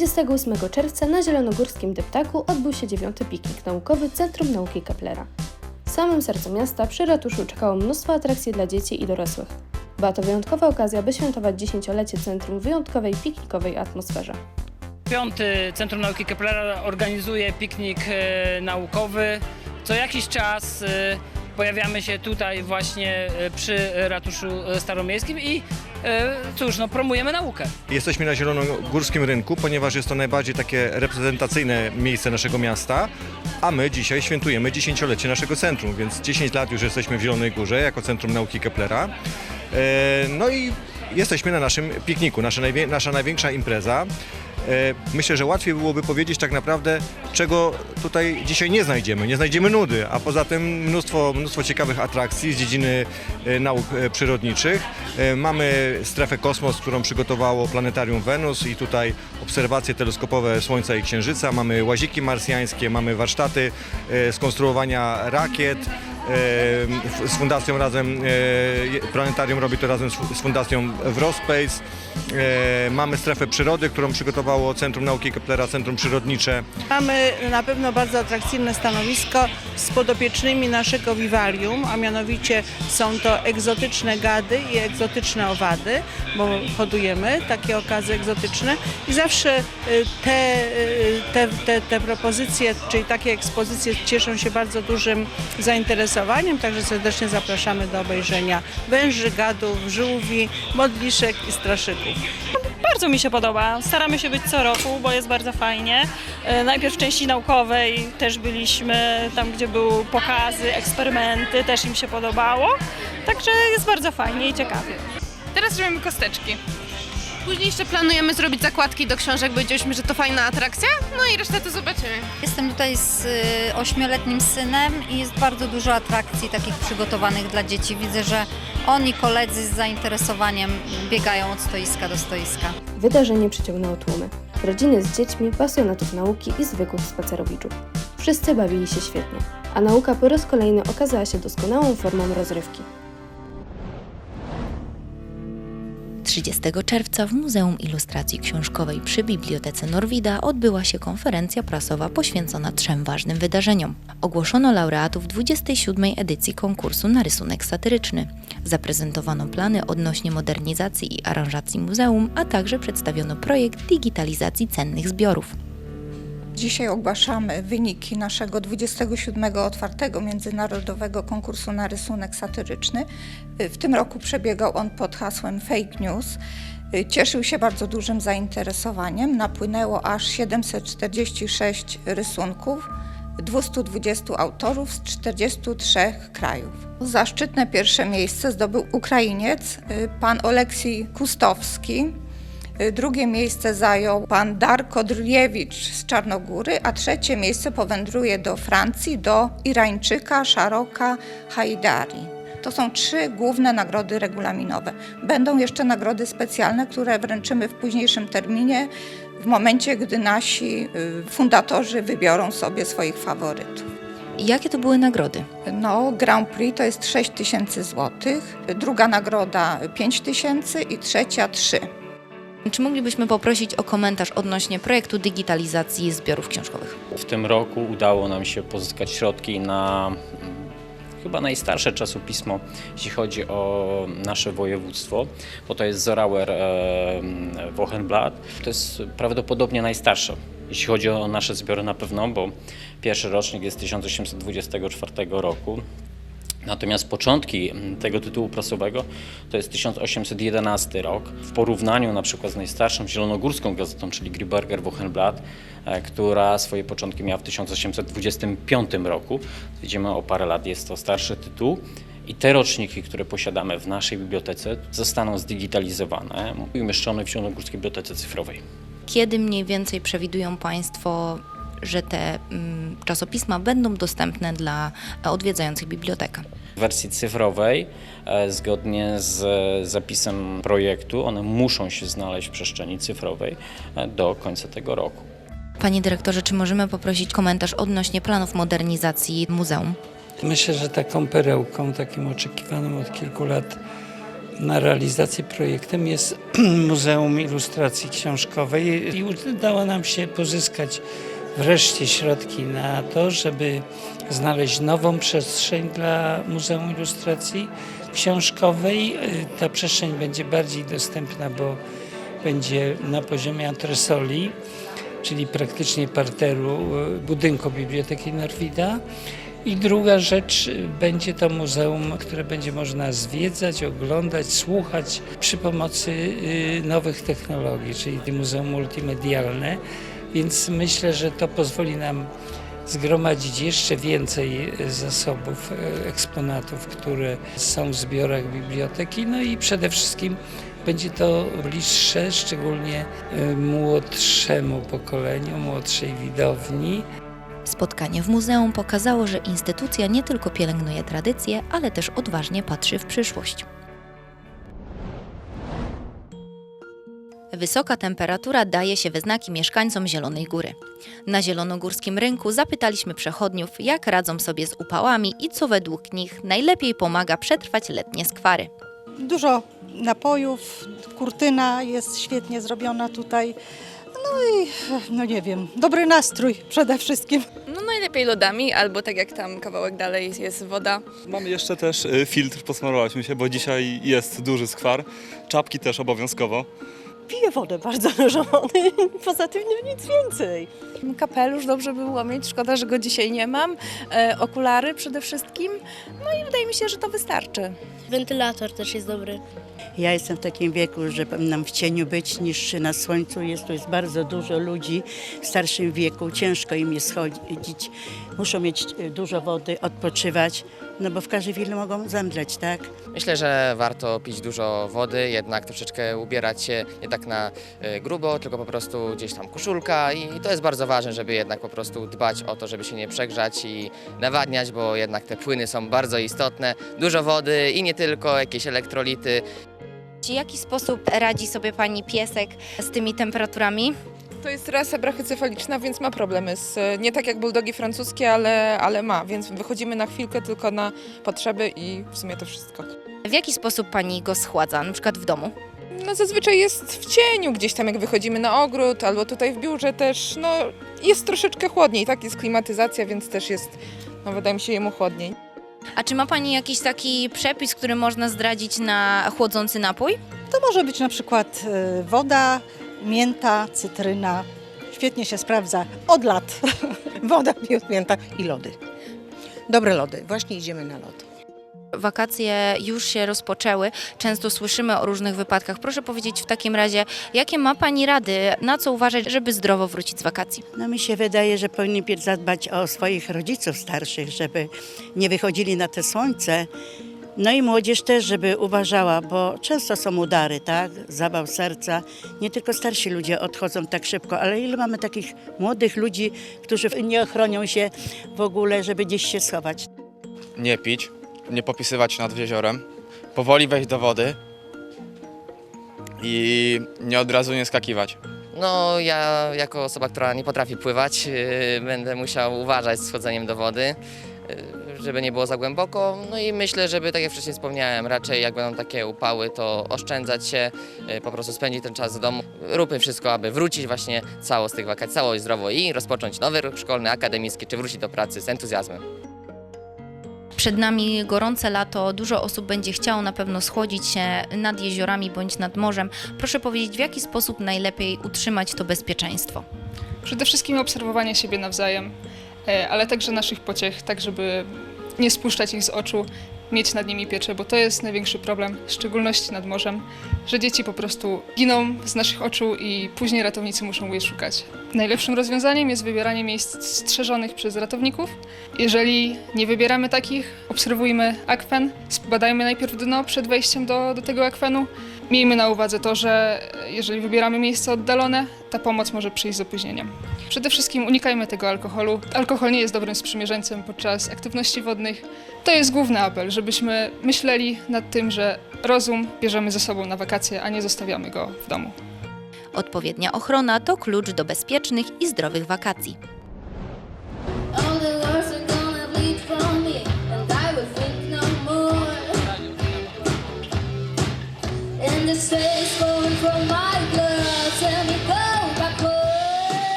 28 czerwca na Zielonogórskim Deptaku odbył się dziewiąty piknik naukowy Centrum Nauki Keplera. W samym sercu miasta przy ratuszu czekało mnóstwo atrakcji dla dzieci i dorosłych. Była to wyjątkowa okazja, by świętować dziesięciolecie centrum w wyjątkowej piknikowej atmosferze. Piąty Centrum Nauki Keplera organizuje piknik e, naukowy. Co jakiś czas e, pojawiamy się tutaj właśnie e, przy ratuszu staromiejskim i cóż, no, promujemy naukę. Jesteśmy na Zielonogórskim Rynku, ponieważ jest to najbardziej takie reprezentacyjne miejsce naszego miasta, a my dzisiaj świętujemy dziesięciolecie naszego centrum, więc 10 lat już jesteśmy w Zielonej Górze jako Centrum Nauki Keplera. E, No i jesteśmy na naszym pikniku, nasza, nasza największa impreza. E, Myślę, że łatwiej byłoby powiedzieć tak naprawdę, czego tutaj dzisiaj nie znajdziemy. Nie znajdziemy nudy, a poza tym mnóstwo, mnóstwo ciekawych atrakcji z dziedziny e, nauk e, przyrodniczych. Mamy strefę kosmos, którą przygotowało Planetarium Wenus i tutaj obserwacje teleskopowe Słońca i Księżyca. Mamy łaziki marsjańskie, mamy warsztaty skonstruowania rakiet. E, Z fundacją razem, e, Planetarium robi to razem z fu- z fundacją Wrospace. E, Mamy strefę przyrody, którą przygotowało Centrum Nauki Keplera, Centrum Przyrodnicze. Mamy na pewno bardzo atrakcyjne stanowisko z podopiecznymi naszego wiwarium, a mianowicie są to egzotyczne gady i egzotyczne owady, bo hodujemy takie okazy egzotyczne i zawsze y, te, te, te, te propozycje, czyli takie ekspozycje cieszą się bardzo dużym zainteresowaniem, także serdecznie zapraszamy do obejrzenia węży, gadów, żółwi, modliszek i straszyków. Bardzo mi się podoba. Staramy się być co roku, bo jest bardzo fajnie. E, Najpierw w części naukowej też byliśmy tam, gdzie były pokazy, eksperymenty, też im się podobało. Także jest bardzo fajnie i ciekawie. Teraz robimy kosteczki. Później jeszcze planujemy zrobić zakładki do książek, bo wiedzieliśmy, że to fajna atrakcja. No i resztę to zobaczymy. Jestem tutaj z y, ośmioletnim synem i jest bardzo dużo atrakcji takich przygotowanych dla dzieci. Widzę, że on i koledzy z zainteresowaniem biegają od stoiska do stoiska. Wydarzenie przyciągnęło tłumy. Rodziny z dziećmi, pasjonatów nauki i zwykłych spacerowiczów. Wszyscy bawili się świetnie, a nauka po raz kolejny okazała się doskonałą formą rozrywki. 30 czerwca w Muzeum Ilustracji Książkowej przy Bibliotece Norwida odbyła się konferencja prasowa poświęcona trzem ważnym wydarzeniom. Ogłoszono laureatów 27. edycji konkursu na rysunek satyryczny. Zaprezentowano plany odnośnie modernizacji i aranżacji muzeum, a także przedstawiono projekt digitalizacji cennych zbiorów. Dzisiaj ogłaszamy wyniki naszego 27. otwartego międzynarodowego konkursu na rysunek satyryczny. W tym roku przebiegał on pod hasłem Fake News. Cieszył się bardzo dużym zainteresowaniem. Napłynęło aż 746 rysunków, 220 autorów z 43 krajów. Zaszczytne pierwsze miejsce zdobył Ukrainiec, pan Oleksij Kustowski. Drugie miejsce zajął pan Darko Drliewicz z Czarnogóry, a trzecie miejsce powędruje do Francji, do Irańczyka Szaroka Haidari. To są trzy główne nagrody regulaminowe. Będą jeszcze nagrody specjalne, które wręczymy w późniejszym terminie, w momencie, gdy nasi y, fundatorzy wybiorą sobie swoich faworytów. Jakie to były nagrody? No, Grand Prix to jest 6 tysięcy złotych, druga nagroda 5 tysięcy i trzecia 3. Czy moglibyśmy poprosić o komentarz odnośnie projektu digitalizacji zbiorów książkowych? W tym roku udało nam się pozyskać środki na mm, chyba najstarsze czasopismo, jeśli chodzi o nasze województwo, bo to jest Zorauer e, Wochenblatt. To jest prawdopodobnie najstarsze, jeśli chodzi o nasze zbiory na pewno, bo pierwszy rocznik jest z 1824 roku. Natomiast początki mm, tego tytułu prasowego to jest 1811 rok. W porównaniu na przykład z najstarszą zielonogórską gazetą, czyli Griberger Wochenblatt, e, która swoje początki miała w 1825 roku. Widzimy o parę lat jest to starszy tytuł. I te roczniki, które posiadamy w naszej bibliotece, zostaną zdigitalizowane i umieszczone w Zielonogórskiej Bibliotece Cyfrowej. Kiedy mniej więcej przewidują Państwo, że te mm, czasopisma będą dostępne dla e, odwiedzających bibliotekę? W wersji cyfrowej, e, zgodnie z zapisem projektu, one muszą się znaleźć w przestrzeni cyfrowej e, do końca tego roku. Panie dyrektorze, czy możemy poprosić komentarz odnośnie planów modernizacji muzeum? Myślę, że taką perełką, takim oczekiwanym od kilku lat na realizację projektem jest Muzeum Ilustracji Książkowej i udało nam się pozyskać wreszcie środki na to, żeby znaleźć nową przestrzeń dla Muzeum Ilustracji Książkowej. Y, Ta przestrzeń będzie bardziej dostępna, bo będzie na poziomie antresoli, czyli praktycznie parteru y, budynku Biblioteki Norwida. I druga rzecz, y, będzie to muzeum, które będzie można zwiedzać, oglądać, słuchać przy pomocy nowych technologii, czyli muzeum multimedialne. Więc myślę, że to pozwoli nam zgromadzić jeszcze więcej y, zasobów, y, eksponatów, które są w zbiorach biblioteki. No i przede wszystkim będzie to bliższe, szczególnie y, młodszemu pokoleniu, młodszej widowni. Spotkanie w muzeum pokazało, że instytucja nie tylko pielęgnuje tradycje, ale też odważnie patrzy w przyszłość. Wysoka temperatura daje się we znaki mieszkańcom Zielonej Góry. Na zielonogórskim rynku zapytaliśmy przechodniów, jak radzą sobie z upałami i co według nich najlepiej pomaga przetrwać letnie skwary. Dużo napojów, kurtyna jest świetnie zrobiona tutaj. No i no nie wiem, dobry nastrój przede wszystkim. No najlepiej lodami, albo tak jak tam kawałek dalej jest woda. Mamy jeszcze też y, filtr, posmarowaliśmy się, bo dzisiaj jest duży skwar. Czapki też obowiązkowo. Piję wodę bardzo dużo wody, poza tym no nic więcej. Kapelusz dobrze by było mieć, szkoda, że go dzisiaj nie mam. E, okulary przede wszystkim. No i wydaje mi się, że to wystarczy. Wentylator też jest dobry. Ja jestem w takim wieku, że powinnam w cieniu być niż na słońcu. Jest tu jest bardzo dużo ludzi w starszym wieku, ciężko im jest chodzić. Muszą mieć e, dużo wody, odpoczywać, no bo w każdej chwili mogą zemdleć, tak? Myślę, że warto pić dużo wody, jednak troszeczkę ubierać się nie tak na y, grubo, tylko po prostu gdzieś tam koszulka i to jest bardzo ważne, żeby jednak po prostu dbać o to, żeby się nie przegrzać i nawadniać, bo jednak te płyny są bardzo istotne. Dużo wody i nie tylko, jakieś elektrolity. W jaki sposób radzi sobie pani piesek z tymi temperaturami? To jest rasa brachycefaliczna, więc ma problemy. Z, nie tak jak buldogi francuskie, ale, ale ma, więc wychodzimy na chwilkę tylko na potrzeby i w sumie to wszystko. W jaki sposób pani go schładza, na przykład w domu? No zazwyczaj jest w cieniu gdzieś tam, jak wychodzimy na ogród, albo tutaj w biurze też, no jest troszeczkę chłodniej, tak, jest klimatyzacja, więc też jest, no wydaje mi się, jemu chłodniej. A czy ma pani jakiś taki przepis, który można zdradzić na chłodzący napój? To może być na przykład e, woda, mięta, cytryna. Świetnie się sprawdza od lat. Woda, miód, mięta i lody. Dobre lody. Właśnie idziemy na lody. Wakacje już się rozpoczęły, często słyszymy o różnych wypadkach. Proszę powiedzieć w takim razie, jakie ma Pani rady, na co uważać, żeby zdrowo wrócić z wakacji? No mi się wydaje, że powinni zadbać o swoich rodziców starszych, żeby nie wychodzili na te słońce. No i młodzież też, żeby uważała, bo często są udary, tak? Zabaw serca. Nie tylko starsi ludzie odchodzą tak szybko, ale ile mamy takich młodych ludzi, którzy nie ochronią się w ogóle, żeby gdzieś się schować. Nie pić, nie popisywać nad jeziorem, powoli wejść do wody i nie od razu nie skakiwać. No, ja jako osoba, która nie potrafi pływać, yy, będę musiał uważać z wchodzeniem do wody, yy, żeby nie było za głęboko. No i myślę, żeby, tak jak wcześniej wspomniałem, raczej jak będą takie upały, to oszczędzać się, yy, po prostu spędzić ten czas w domu. Róbmy wszystko, aby wrócić właśnie cało z tych wakacji, cało i zdrowo i rozpocząć nowy rok szkolny, akademicki, czy wrócić do pracy z entuzjazmem. Przed nami gorące lato, dużo osób będzie chciało na pewno schłodzić się nad jeziorami bądź nad morzem. Proszę powiedzieć, w jaki sposób najlepiej utrzymać to bezpieczeństwo? Przede wszystkim obserwowanie siebie nawzajem, e, ale także naszych pociech, tak żeby nie spuszczać ich z oczu, mieć nad nimi pieczę, bo to jest największy problem, w szczególności nad morzem, że dzieci po prostu giną z naszych oczu i później ratownicy muszą je szukać. Najlepszym rozwiązaniem jest wybieranie miejsc strzeżonych przez ratowników. Jeżeli nie wybieramy takich, obserwujmy akwen, zbadajmy najpierw dno przed wejściem do, do tego akwenu. Miejmy na uwadze to, że jeżeli wybieramy miejsce oddalone, ta pomoc może przyjść z opóźnieniem. Przede wszystkim unikajmy tego alkoholu. Alkohol nie jest dobrym sprzymierzeńcem podczas aktywności wodnych. To jest główny apel, żebyśmy myśleli nad tym, że rozum bierzemy ze sobą na wakacje, a nie zostawiamy go w domu. Odpowiednia ochrona to klucz do bezpiecznych i zdrowych wakacji.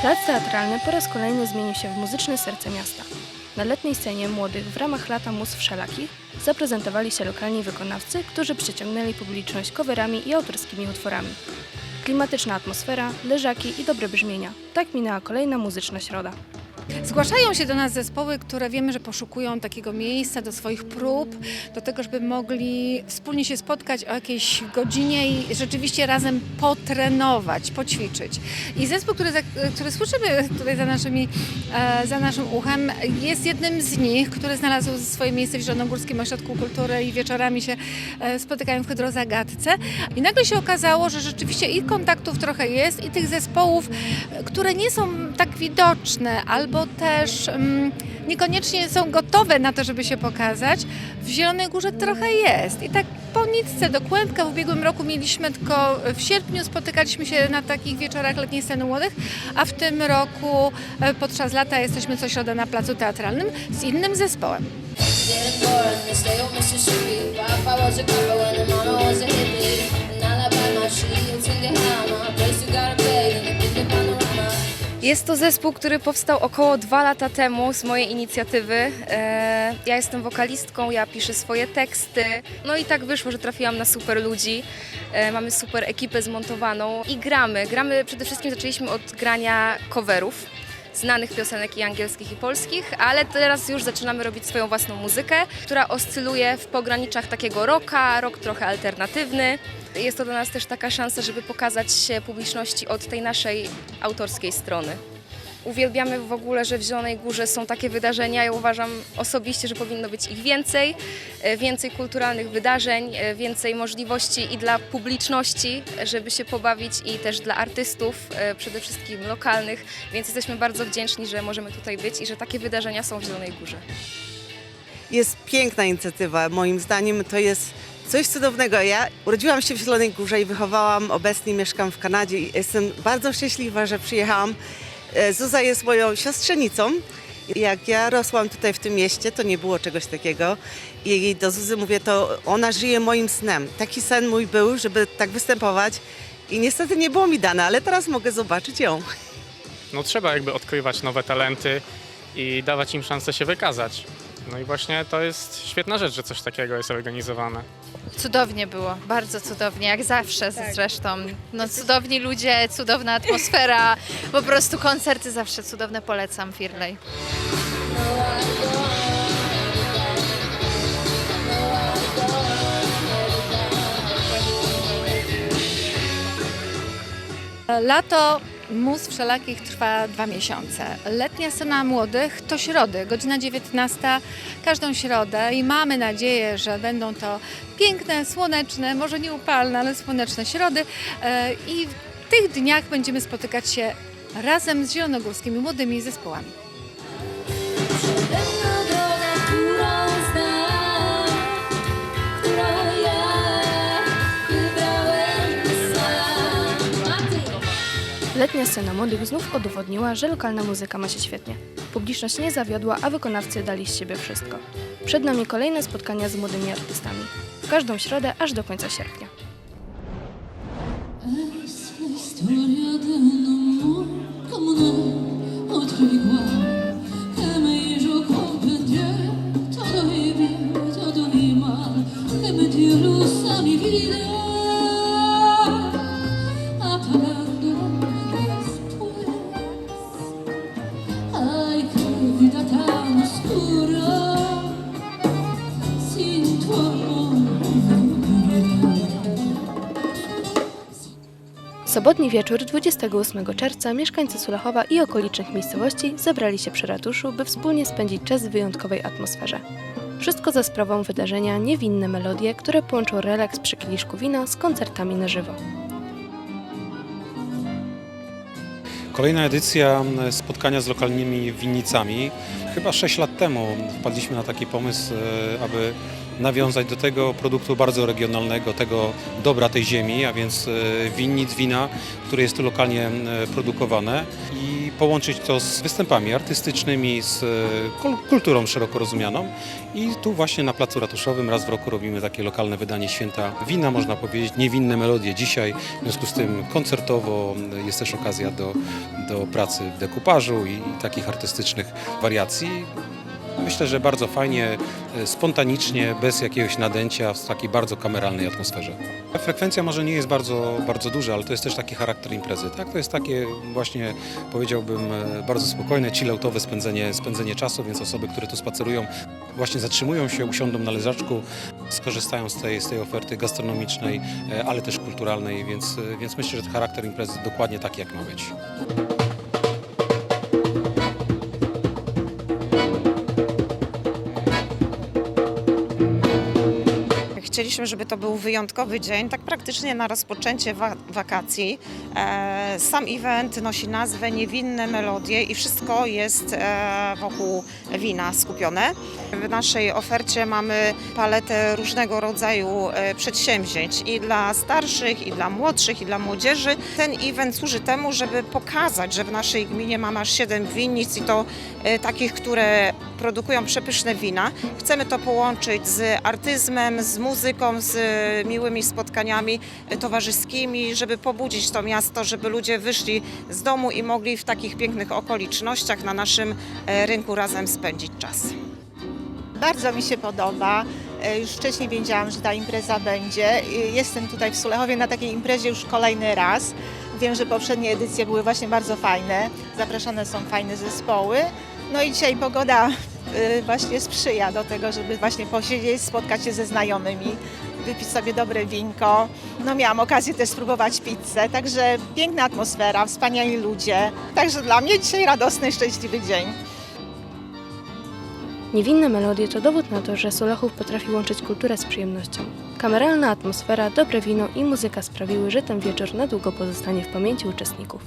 Plac teatralny po raz kolejny zmienił się w muzyczne serce miasta. Na letniej scenie młodych w ramach Lata Mus Wszelakich zaprezentowali się lokalni wykonawcy, którzy przyciągnęli publiczność coverami i autorskimi utworami. Klimatyczna atmosfera, leżaki i dobre brzmienia. Tak minęła kolejna muzyczna środa. Zgłaszają się do nas zespoły, które wiemy, że poszukują takiego miejsca do swoich prób, do tego, żeby mogli wspólnie się spotkać o jakiejś godzinie i rzeczywiście razem potrenować, poćwiczyć. I zespół, który, który słyszymy tutaj za, naszymi, e, za naszym uchem, jest jednym z nich, który znalazł swoje miejsce w Zielonogórskim Ośrodku Kultury i wieczorami się e, spotykają w Hydrozagadce. I nagle się okazało, że rzeczywiście ich kontaktów trochę jest i tych zespołów, które nie są tak widoczne albo też mm, niekoniecznie są gotowe na to, żeby się pokazać, w Zielonej Górze trochę jest. I tak po nitce do Kłębka w ubiegłym roku mieliśmy tylko w sierpniu spotykaliśmy się na takich wieczorach letniej sceny młodych, a w tym roku e, podczas lata jesteśmy co środę na placu teatralnym z innym zespołem. A copper when the mama. Place you gotta Jest to zespół, który powstał około dwa lata temu z mojej inicjatywy. E, Ja jestem wokalistką, ja piszę swoje teksty. No i tak wyszło, że trafiłam na super ludzi. E, Mamy super ekipę zmontowaną i gramy. Gramy przede wszystkim zaczęliśmy od grania coverów znanych piosenek i angielskich i polskich, ale teraz już zaczynamy robić swoją własną muzykę, która oscyluje w pograniczach takiego rocka, rock trochę alternatywny. Jest to dla nas też taka szansa, żeby pokazać się publiczności od tej naszej autorskiej strony. Uwielbiamy w ogóle, że w Zielonej Górze są takie wydarzenia. Ja uważam osobiście, że powinno być ich więcej, e, więcej kulturalnych wydarzeń, e, więcej możliwości i dla publiczności, żeby się pobawić i też dla artystów, e, przede wszystkim lokalnych, więc jesteśmy bardzo wdzięczni, że możemy tutaj być i że takie wydarzenia są w Zielonej Górze. Jest piękna inicjatywa. Moim zdaniem to jest coś cudownego. Ja urodziłam się w Zielonej Górze i wychowałam, obecnie mieszkam w Kanadzie i jestem bardzo szczęśliwa, że przyjechałam. E, Zuza jest moją siostrzenicą. Jak ja rosłam tutaj w tym mieście, to nie było czegoś takiego. I do Zuzy mówię, to ona żyje moim snem. Taki sen mój był, żeby tak występować. I niestety nie było mi dane, ale teraz mogę zobaczyć ją. no trzeba jakby odkrywać nowe talenty i dawać im szansę się wykazać. No i właśnie to jest świetna rzecz, że coś takiego jest organizowane. Cudownie było, bardzo cudownie, jak zawsze zresztą. No, cudowni ludzie, cudowna atmosfera, po prostu koncerty zawsze cudowne, polecam Firley. Lato mus wszelakich trwa dwa miesiące. Letnia scena młodych to środy, godzina 19, każdą środę i mamy nadzieję, że będą to piękne, słoneczne, może nie upalne, ale słoneczne środy E, i w tych dniach będziemy spotykać się razem z zielonogórskimi młodymi zespołami. Letnia scena młodych znów udowodniła, że lokalna muzyka ma się świetnie. Publiczność nie zawiodła, a wykonawcy dali z siebie wszystko. Przed nami kolejne spotkania z młodymi artystami. W każdą środę aż do końca sierpnia. Historia Sobotni wieczór 28 czerwca mieszkańcy Sulechowa i okolicznych miejscowości zebrali się przy ratuszu, by wspólnie spędzić czas w wyjątkowej atmosferze. Wszystko za sprawą wydarzenia Niewinne Melodie, które połączą relaks przy kieliszku wina z koncertami na żywo. Kolejna edycja m, spotkania z lokalnymi winnicami. Chyba 6 lat temu wpadliśmy na taki pomysł, e, aby nawiązać do tego produktu bardzo regionalnego, tego dobra tej ziemi, a więc e, winnic, wina, które jest tu lokalnie m, produkowane i połączyć to z występami artystycznymi, z e, kul- kulturą szeroko rozumianą. I tu właśnie na Placu Ratuszowym raz w roku robimy takie lokalne wydanie święta wina, można powiedzieć, niewinne melodie dzisiaj. W związku z tym koncertowo jest też okazja do, do pracy w dekupażu i takich artystycznych wariacji. Myślę, że bardzo fajnie, e, spontanicznie, bez jakiegoś nadęcia, w takiej bardzo kameralnej atmosferze. Frekwencja może nie jest bardzo, bardzo duża, ale to jest też taki charakter imprezy. Tak? To jest takie właśnie, powiedziałbym, e, bardzo spokojne, chilloutowe spędzenie, spędzenie czasu, więc osoby, które tu spacerują, właśnie zatrzymują się, usiądą na leżaczku, skorzystają z tej, z tej oferty gastronomicznej, e, ale też kulturalnej, więc, więc myślę, że charakter imprezy dokładnie taki, jak ma być. Chcieliśmy, żeby to był wyjątkowy dzień, tak praktycznie na rozpoczęcie wa- wakacji. E, sam event nosi nazwę Niewinne Melodie i wszystko jest e, wokół wina skupione. W naszej ofercie mamy paletę różnego rodzaju e, przedsięwzięć i dla starszych, i dla młodszych, i dla młodzieży. Ten event służy temu, żeby pokazać, że w naszej gminie mamy aż 7 winnic i to e, takich, które produkują przepyszne wina. Chcemy to połączyć z artyzmem, z muzyką, z e, miłymi spotkaniami towarzyskimi, żeby pobudzić to miasto, żeby ludzie wyszli z domu i mogli w takich pięknych okolicznościach na naszym e, rynku razem spędzić czas. Bardzo mi się podoba. E, Już wcześniej wiedziałam, że ta impreza będzie. E, Jestem tutaj w Sulechowie na takiej imprezie już kolejny raz. Wiem, że poprzednie edycje były właśnie bardzo fajne. Zapraszane są fajne zespoły. No i dzisiaj pogoda właśnie sprzyja do tego, żeby właśnie posiedzieć, spotkać się ze znajomymi, wypić sobie dobre winko. No miałam okazję też spróbować pizzę, także piękna atmosfera, wspaniali ludzie. Także dla mnie dzisiaj radosny, szczęśliwy dzień. Niewinne melodie to dowód na to, że Solachów potrafi łączyć kulturę z przyjemnością. Kameralna atmosfera, dobre wino i muzyka sprawiły, że ten wieczór na długo pozostanie w pamięci uczestników.